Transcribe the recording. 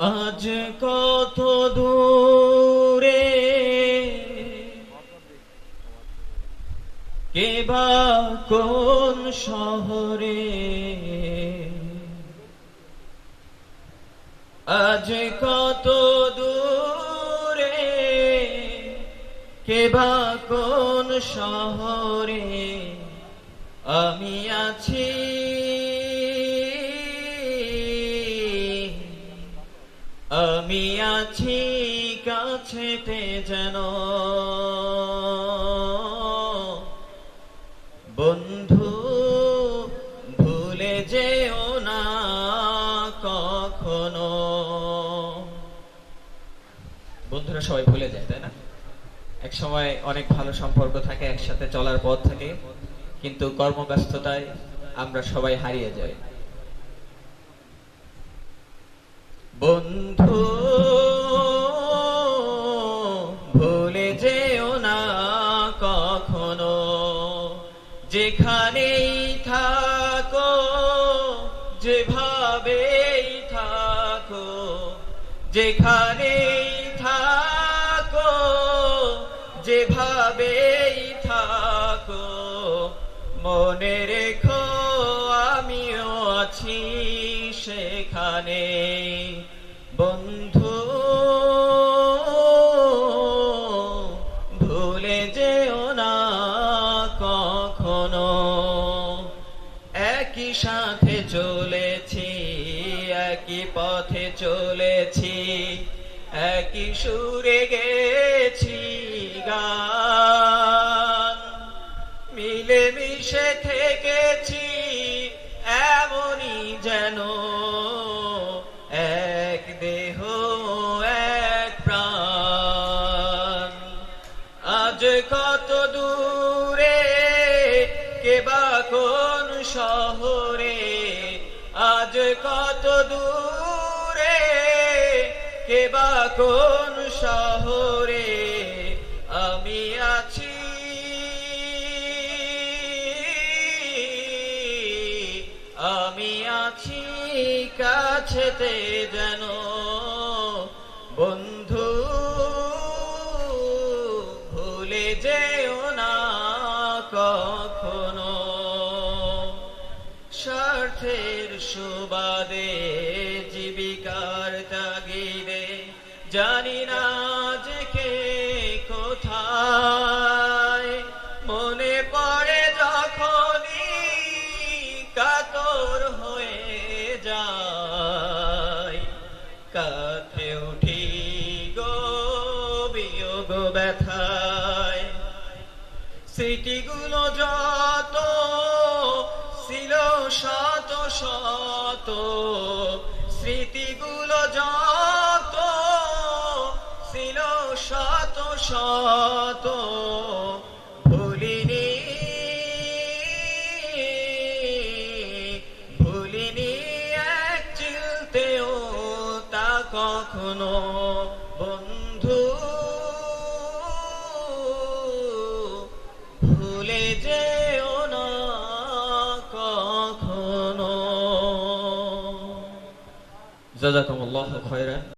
আজ কত দূরে কেবা কোন শহরে? আজ কত দূরে কেবা কোন শহরে? আমি আছি আমি আছি কাছেতে যেন। বন্ধু, ভুলে যেও না কখনো। বন্ধুরা সবাই ভুলে যায়, তাই না? এক সময় অনেক ভালো সম্পর্ক থাকে, একসাথে চলার পথ থাকে, কিন্তু কর্মব্যস্ততায় আমরা সবাই হারিয়ে যাই। বন্ধু, ভুলে যেও না কখনো। যেখানেই থাকো, যেভাবেই থাকো, যেখানেই থাকো, যেভাবেই থাকো, মনে রেখো আমিও আছি সেখানে। সাথে চলেছি, একই পথে চলেছি, একই সুরে গেছি গান। মিলে মিশে থেকেছি, এমনই যেন এক দেহ, এক প্রাণ। আজ কত দূরে কেবা কোন শহরে আজ কত দূরে কেবা কোন শহরে আমি আছি। আমি আছি কাছেতে যেন বন্ধু, ভুলে যেও না কখনো। স্বার্থের সুবাদে জীবিকার তাগিদে। জানি না যে কে কোথায়। মনে পড়ে যখনই কাতর হয়ে যায়। কাঁথে উঠি গো, বিয়োগ ব্যথায়। স্মৃতিগুলো যত শত শত স্মৃতিগুলো যত ছিল শত শত ভুলিনি ভুলিনি এক চিলতেও তা কখনো جزاكم الله خيرا.